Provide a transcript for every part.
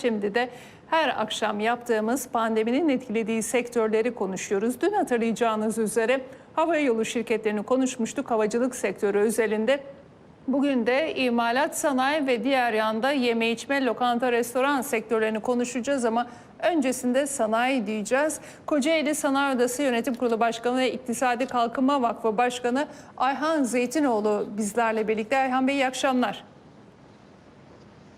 Şimdi de her akşam yaptığımız pandeminin etkilediği sektörleri konuşuyoruz. Dün hatırlayacağınız üzere hava yolu şirketlerini konuşmuştuk havacılık sektörü özelinde. Bugün de imalat sanayi ve diğer yanda yeme içme, lokanta, restoran sektörlerini konuşacağız ama öncesinde sanayi diyeceğiz. Kocaeli Sanayi Odası Yönetim Kurulu Başkanı ve İktisadi Kalkınma Vakfı Başkanı Ayhan Zeytinoğlu bizlerle birlikte. Ayhan Bey iyi akşamlar.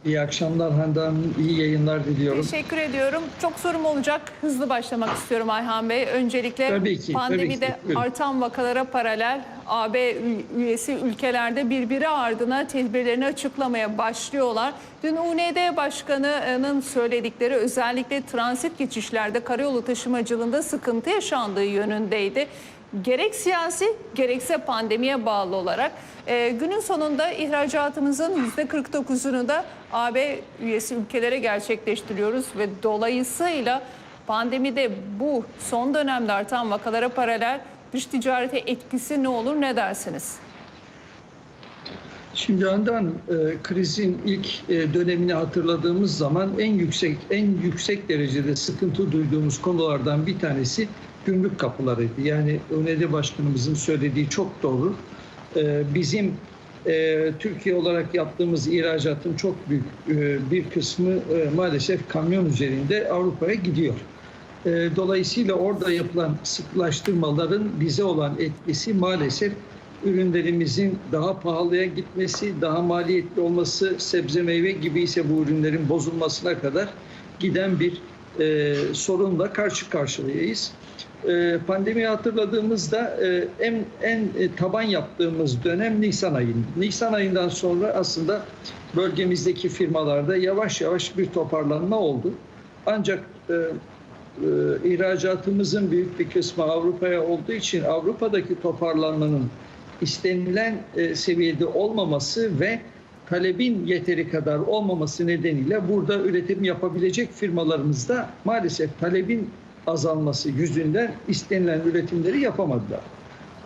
İyi akşamlar Hande Hanım, iyi yayınlar diliyorum. Teşekkür ediyorum. Çok sorum olacak. Hızlı başlamak istiyorum Ayhan Bey. Öncelikle Tabii ki, tabii pandemide ki. Buyurun. artan vakalara paralel AB üyesi ülkelerde birbiri ardına tedbirlerini açıklamaya başlıyorlar. Dün UND Başkanı'nın söyledikleri özellikle transit geçişlerde karayolu taşımacılığında sıkıntı yaşandığı yönündeydi. Gerek siyasi gerekse pandemiye bağlı olarak e, günün sonunda ihracatımızın %49'unu da AB üyesi ülkelere gerçekleştiriyoruz ve dolayısıyla pandemide bu son dönemde artan vakalara paralel dış ticarete etkisi ne olur ne dersiniz? Şimdi Hande Hanım, e, krizin ilk e, dönemini hatırladığımız zaman en yüksek en yüksek derecede sıkıntı duyduğumuz konulardan bir tanesi gümrük kapılarıydı. Yani ÖND Başkanımızın söylediği çok doğru. E, bizim e, Türkiye olarak yaptığımız ihracatın çok büyük e, bir kısmı e, maalesef kamyon üzerinde Avrupa'ya gidiyor. E, Dolayısıyla orada yapılan sıklaştırmaların bize olan etkisi maalesef ürünlerimizin daha pahalıya gitmesi, daha maliyetli olması, sebze meyve gibi ise bu ürünlerin bozulmasına kadar giden bir e, sorunla karşı karşıyayız. E, pandemiyi hatırladığımızda e, en, en e, taban yaptığımız dönem Nisan ayı. Nisan ayından sonra aslında bölgemizdeki firmalarda yavaş yavaş bir toparlanma oldu. Ancak e, e, ihracatımızın büyük bir kısmı Avrupa'ya olduğu için Avrupa'daki toparlanmanın istenilen e, seviyede olmaması ve talebin yeteri kadar olmaması nedeniyle burada üretim yapabilecek firmalarımızda maalesef talebin azalması yüzünden istenilen üretimleri yapamadılar.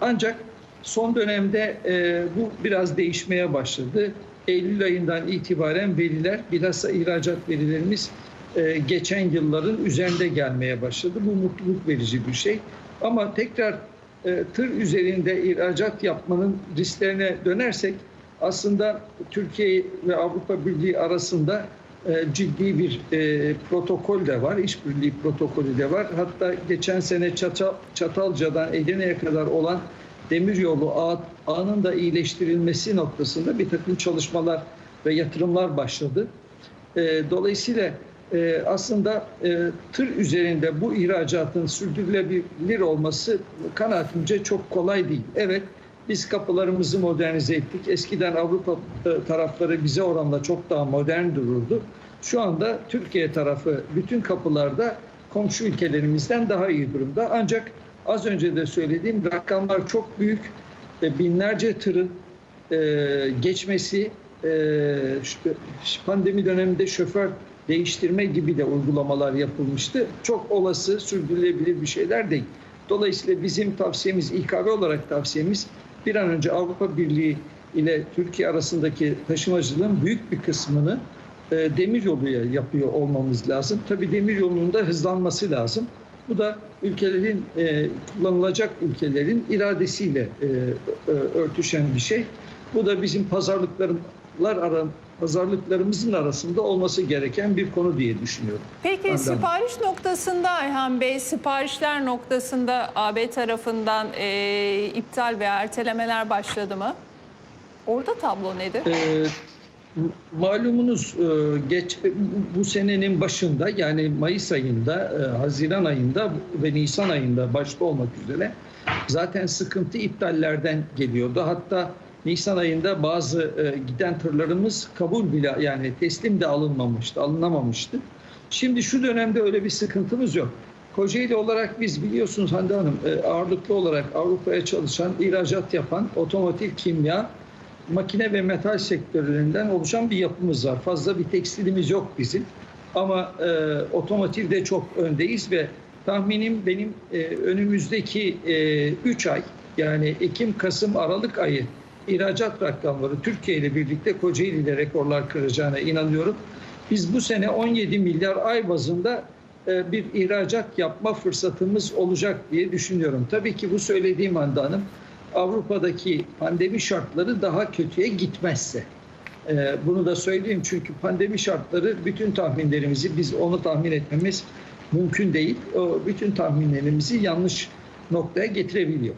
Ancak son dönemde e, bu biraz değişmeye başladı. Eylül ayından itibaren veriler, bilhassa ihracat verilerimiz e, geçen yılların üzerinde gelmeye başladı. Bu mutluluk verici bir şey. Ama tekrar tır üzerinde ihracat yapmanın risklerine dönersek aslında Türkiye ve Avrupa Birliği arasında e, ciddi bir e, protokol de var, işbirliği protokolü de var. Hatta geçen sene Çatal, Çatalca'dan Edirne'ye kadar olan demiryolu ağ, ağının da iyileştirilmesi noktasında bir takım çalışmalar ve yatırımlar başladı. E, dolayısıyla e, aslında e, tır üzerinde bu ihracatın sürdürülebilir olması kanaatimce çok kolay değil. Evet biz kapılarımızı modernize ettik. Eskiden Avrupa e, tarafları bize oranla çok daha modern dururdu. Şu anda Türkiye tarafı bütün kapılarda komşu ülkelerimizden daha iyi durumda. Ancak az önce de söylediğim rakamlar çok büyük. Binlerce tırın e, geçmesi, e, pandemi döneminde şoför değiştirme gibi de uygulamalar yapılmıştı. Çok olası sürdürülebilir bir şeyler değil. Dolayısıyla bizim tavsiyemiz, İKB olarak tavsiyemiz bir an önce Avrupa Birliği ile Türkiye arasındaki taşımacılığın büyük bir kısmını e, demir yoluyla yapıyor olmamız lazım. Tabii demir yolunun da hızlanması lazım. Bu da ülkelerin e, kullanılacak ülkelerin iradesiyle e, e, örtüşen bir şey. Bu da bizim pazarlıklarlar ara, pazarlıklarımızın arasında olması gereken bir konu diye düşünüyorum. Peki Anladım. sipariş noktasında Ayhan Bey, siparişler noktasında AB tarafından e, iptal veya ertelemeler başladı mı? Orada tablo nedir? Ee, malumunuz e, geç bu- bu senenin başında yani Mayıs ayında, e, Haziran ayında ve Nisan ayında başta olmak üzere zaten sıkıntı iptallerden geliyordu. Hatta Nisan ayında bazı e, giden tırlarımız kabul bile yani teslim de alınmamıştı, alınamamıştı. Şimdi şu dönemde öyle bir sıkıntımız yok. Kocaeli olarak biz biliyorsunuz Hande Hanım e, ağırlıklı olarak Avrupa'ya çalışan, ihracat yapan otomotiv kimya, makine ve metal sektörlerinden oluşan bir yapımız var. Fazla bir tekstilimiz yok bizim. Ama e, otomotivde çok öndeyiz ve tahminim benim e, önümüzdeki 3 ay yani Ekim, Kasım, Aralık ayı ihracat rakamları Türkiye ile birlikte Kocaeli ile rekorlar kıracağına inanıyorum. Biz bu sene 17 milyar ay bazında e, bir ihracat yapma fırsatımız olacak diye düşünüyorum. Tabii ki bu söylediğim anda hanım Avrupa'daki pandemi şartları daha kötüye gitmezse. E, Bunu da söyleyeyim çünkü pandemi şartları bütün tahminlerimizi biz onu tahmin etmemiz mümkün değil. O bütün tahminlerimizi yanlış noktaya getirebiliyor.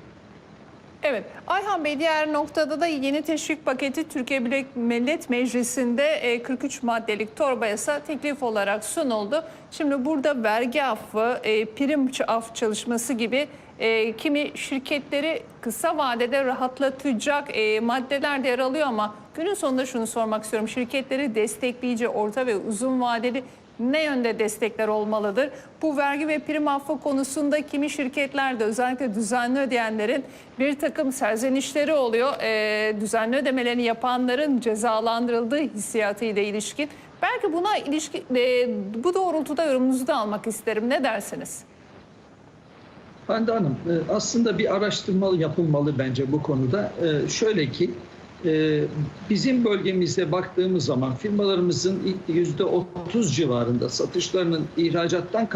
Evet. Ayhan Bey diğer noktada da yeni teşvik paketi Türkiye Büyük Millet Meclisi'nde e, 43 maddelik torba yasa teklif olarak sunuldu. Şimdi burada vergi affı, e, prim af çalışması gibi e, kimi şirketleri kısa vadede rahatlatacak e, maddeler de yer alıyor ama günün sonunda şunu sormak istiyorum. Şirketleri destekleyici orta ve uzun vadeli ne yönde destekler olmalıdır? Bu vergi ve prim affı konusunda kimi şirketlerde özellikle düzenli ödeyenlerin bir takım serzenişleri oluyor. Ee, düzenli ödemelerini yapanların cezalandırıldığı hissiyatıyla ilişkin. Belki buna ilişkin e, bu doğrultuda yorumunuzu da almak isterim. Ne dersiniz? Hande Hanım e, aslında bir araştırma yapılmalı bence bu konuda. E, Şöyle ki e, bizim bölgemizde baktığımız zaman firmalarımızın yüzde 30 civarında satışlarının ihracattan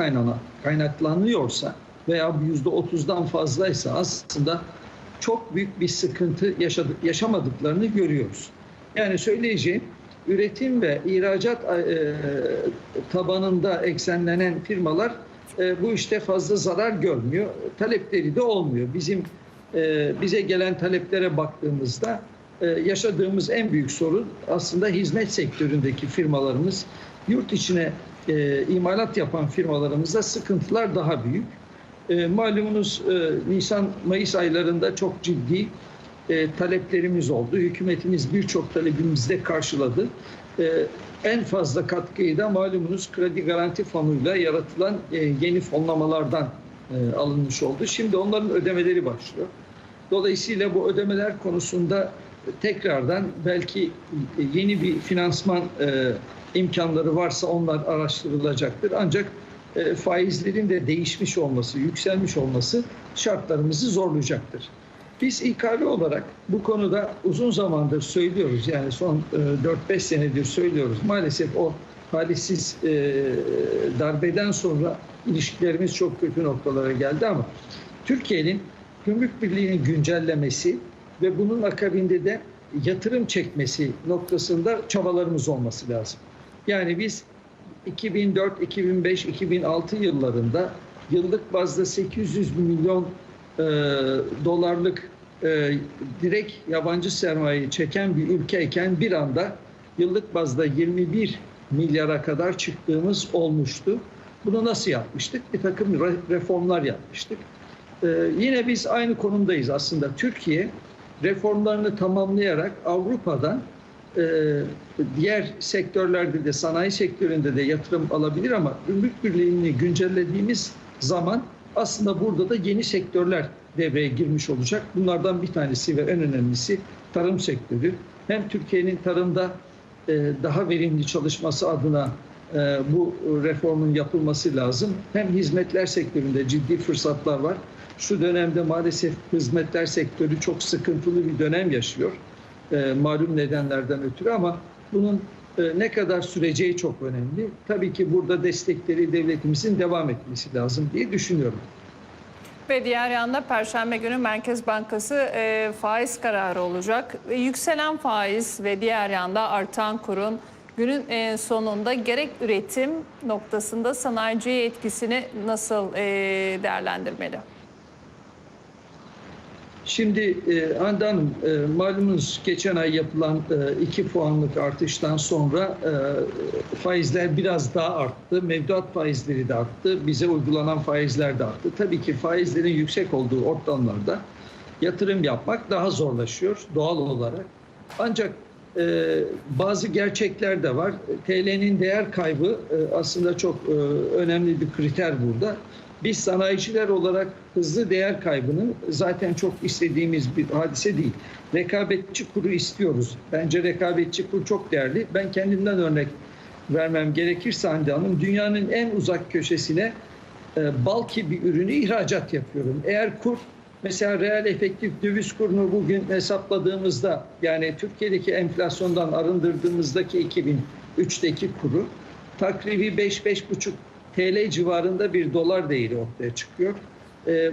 kaynaklanıyorsa veya yüzde 30'dan fazlaysa aslında çok büyük bir sıkıntı yaşadık, yaşamadıklarını görüyoruz. Yani söyleyeceğim üretim ve ihracat e, tabanında eksenlenen firmalar e, bu işte fazla zarar görmüyor. Talepleri de olmuyor. Bizim e, bize gelen taleplere baktığımızda e, yaşadığımız en büyük sorun aslında hizmet sektöründeki firmalarımız yurt içine e, imalat yapan firmalarımızda sıkıntılar daha büyük. E, malumunuz e, Nisan-Mayıs aylarında çok ciddi e, taleplerimiz oldu. Hükümetimiz birçok talebimizi de karşıladı. E, en fazla katkıyı da malumunuz kredi garanti fonuyla yaratılan e, yeni fonlamalardan e, alınmış oldu. Şimdi onların ödemeleri başlıyor. Dolayısıyla bu ödemeler konusunda tekrardan belki yeni bir finansman e, imkanları varsa onlar araştırılacaktır. Ancak e, faizlerin de değişmiş olması, yükselmiş olması şartlarımızı zorlayacaktır. Biz İKB olarak bu konuda uzun zamandır söylüyoruz. Yani son e, 4-5 senedir söylüyoruz. Maalesef o talihsiz e, darbeden sonra ilişkilerimiz çok kötü noktalara geldi ama Türkiye'nin gümrük birliğini güncellemesi ve bunun akabinde de yatırım çekmesi noktasında çabalarımız olması lazım. Yani biz 2004, 2005, 2006 yıllarında yıllık bazda 800 milyon e, dolarlık e, direkt yabancı sermayeyi çeken bir ülkeyken bir anda yıllık bazda 21 milyara kadar çıktığımız olmuştu. Bunu nasıl yapmıştık? Bir takım re- reformlar yapmıştık. Ee, yine biz aynı konumdayız aslında. Türkiye reformlarını tamamlayarak Avrupa'dan e, diğer sektörlerde de sanayi sektöründe de yatırım alabilir ama gümrük birliğini güncellediğimiz zaman aslında burada da yeni sektörler devreye girmiş olacak. Bunlardan bir tanesi ve en önemlisi tarım sektörü. Hem Türkiye'nin tarımda e, daha verimli çalışması adına bu reformun yapılması lazım. Hem hizmetler sektöründe ciddi fırsatlar var. Şu dönemde maalesef hizmetler sektörü çok sıkıntılı bir dönem yaşıyor. E, malum nedenlerden ötürü ama bunun e, ne kadar süreceği çok önemli. Tabii ki burada destekleri devletimizin devam etmesi lazım diye düşünüyorum. Ve diğer yanda Perşembe günü Merkez Bankası e, faiz kararı olacak. Ve yükselen faiz ve diğer yanda artan kurun günün e, sonunda gerek üretim noktasında sanayiciye etkisini nasıl e, değerlendirmeli? Şimdi e, Hande Hanım e, malumunuz geçen ay yapılan e, 2 puanlık artıştan sonra e, faizler biraz daha arttı. Mevduat faizleri de arttı. Bize uygulanan faizler de arttı. Tabii ki faizlerin yüksek olduğu ortamlarda yatırım yapmak daha zorlaşıyor doğal olarak. Ancak e, bazı gerçekler de var. TL'nin değer kaybı e, aslında çok e, önemli bir kriter burada. Biz sanayiciler olarak hızlı değer kaybının zaten çok istediğimiz bir hadise değil. Rekabetçi kuru istiyoruz. Bence rekabetçi kur çok değerli. Ben kendimden örnek vermem gerekirse Hande Hanım, dünyanın en uzak köşesine e, bal gibi ürünü ihracat yapıyorum. Eğer kur mesela reel efektif döviz kurunu bugün hesapladığımızda yani Türkiye'deki enflasyondan arındırdığımızdaki üçteki kuru. Takribi 5-5,5 TL civarında bir dolar değeri ortaya çıkıyor. Ee,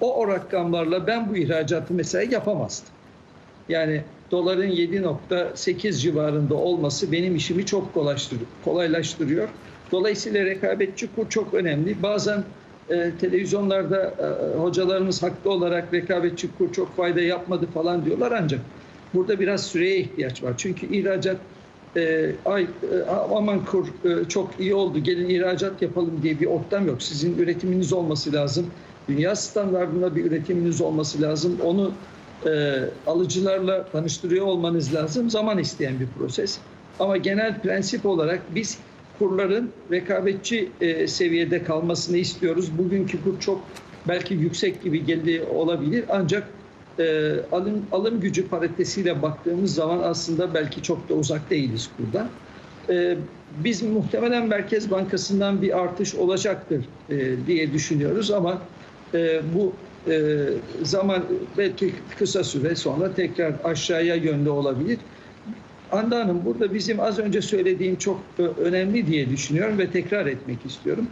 o, o rakamlarla ben bu ihracatı mesela yapamazdım. Yani doların 7.8 civarında olması benim işimi çok kolaylaştırıyor. Dolayısıyla rekabetçi kur çok önemli. Bazen e, televizyonlarda e, hocalarımız haklı olarak rekabetçi kur çok fayda yapmadı falan diyorlar ancak burada biraz süreye ihtiyaç var. Çünkü ihracat e, ay e, aman kur e, çok iyi oldu gelin ihracat yapalım diye bir ortam yok. Sizin üretiminiz olması lazım. Dünya standartında bir üretiminiz olması lazım. Onu e, alıcılarla tanıştırıyor olmanız lazım. Zaman isteyen bir proses. Ama genel prensip olarak biz kurların rekabetçi e, seviyede kalmasını istiyoruz. Bugünkü kur çok belki yüksek gibi geldi olabilir ancak e, alım, alım gücü paritesiyle baktığımız zaman aslında belki çok da uzak değiliz kurdan. E, biz muhtemelen Merkez Bankası'ndan bir artış olacaktır e, diye düşünüyoruz ama e, bu e, zaman belki kısa süre sonra tekrar aşağıya yönlü olabilir. Anda Hanım burada bizim az önce söylediğim çok e, önemli diye düşünüyorum ve tekrar etmek istiyorum.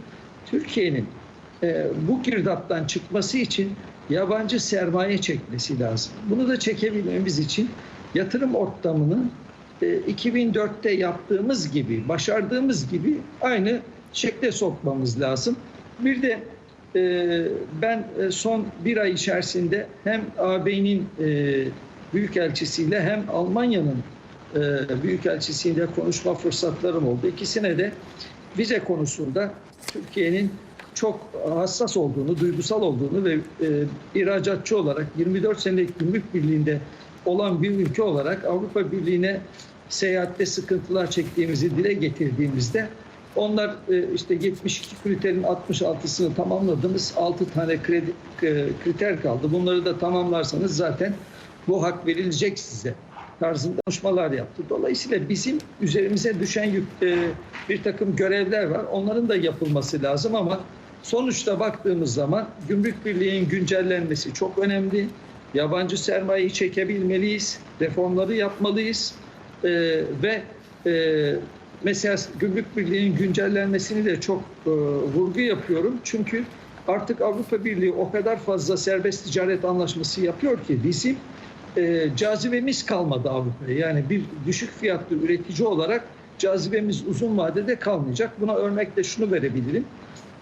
Türkiye'nin e, bu girdaptan çıkması için yabancı sermaye çekmesi lazım. Bunu da çekebilmemiz için yatırım ortamını e, 2004'te yaptığımız gibi, başardığımız gibi aynı şekle sokmamız lazım. Bir de e, ben e, son bir ay içerisinde hem AB'nin e, büyükelçisiyle hem Almanya'nın e, büyükelçisiyle konuşma fırsatlarım oldu. İkisine de vize konusunda Türkiye'nin çok hassas olduğunu, duygusal olduğunu ve e, ihracatçı olarak 24 senelik gümrük birliğinde olan bir ülke olarak Avrupa Birliği'ne seyahatte sıkıntılar çektiğimizi dile getirdiğimizde onlar e, işte 72 kriterin 66'sını tamamladınız. 6 tane kredi, e, kriter kaldı. Bunları da tamamlarsanız zaten bu hak verilecek size tarzında konuşmalar yaptı. Dolayısıyla bizim üzerimize düşen yük, e, bir takım görevler var. Onların da yapılması lazım ama sonuçta baktığımız zaman Gümrük Birliği'nin güncellenmesi çok önemli. Yabancı sermayeyi çekebilmeliyiz. Reformları yapmalıyız. E, ve e, mesela Gümrük Birliği'nin güncellenmesini de çok e, vurgu yapıyorum. Çünkü artık Avrupa Birliği o kadar fazla serbest ticaret anlaşması yapıyor ki bizim e, cazibemiz kalmadı Avrupa'ya. Yani bir düşük fiyatlı üretici olarak cazibemiz uzun vadede kalmayacak. Buna örnekle şunu verebilirim.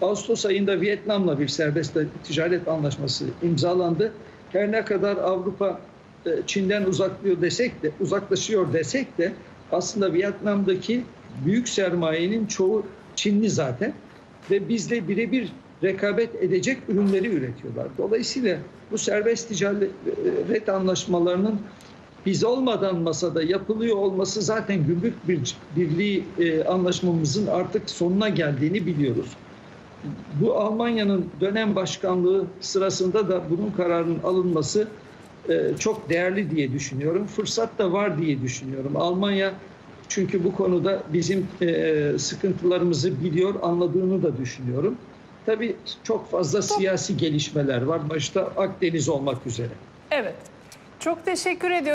Ağustos ayında Vietnam'la bir serbest ticaret anlaşması imzalandı. Her ne kadar Avrupa e, Çin'den uzaklıyor desek de uzaklaşıyor desek de aslında Vietnam'daki büyük sermayenin çoğu Çinli zaten ve bizle birebir rekabet edecek ürünleri üretiyorlar. Dolayısıyla bu serbest ticaret anlaşmalarının biz olmadan masada yapılıyor olması zaten gümrük bir, birliği e, anlaşmamızın artık sonuna geldiğini biliyoruz. Bu Almanya'nın dönem başkanlığı sırasında da bunun kararının alınması e, çok değerli diye düşünüyorum. Fırsat da var diye düşünüyorum. Almanya çünkü bu konuda bizim e, sıkıntılarımızı biliyor, anladığını da düşünüyorum. Tabii çok fazla siyasi gelişmeler var. Başta Akdeniz olmak üzere. Evet. Çok teşekkür ediyorum.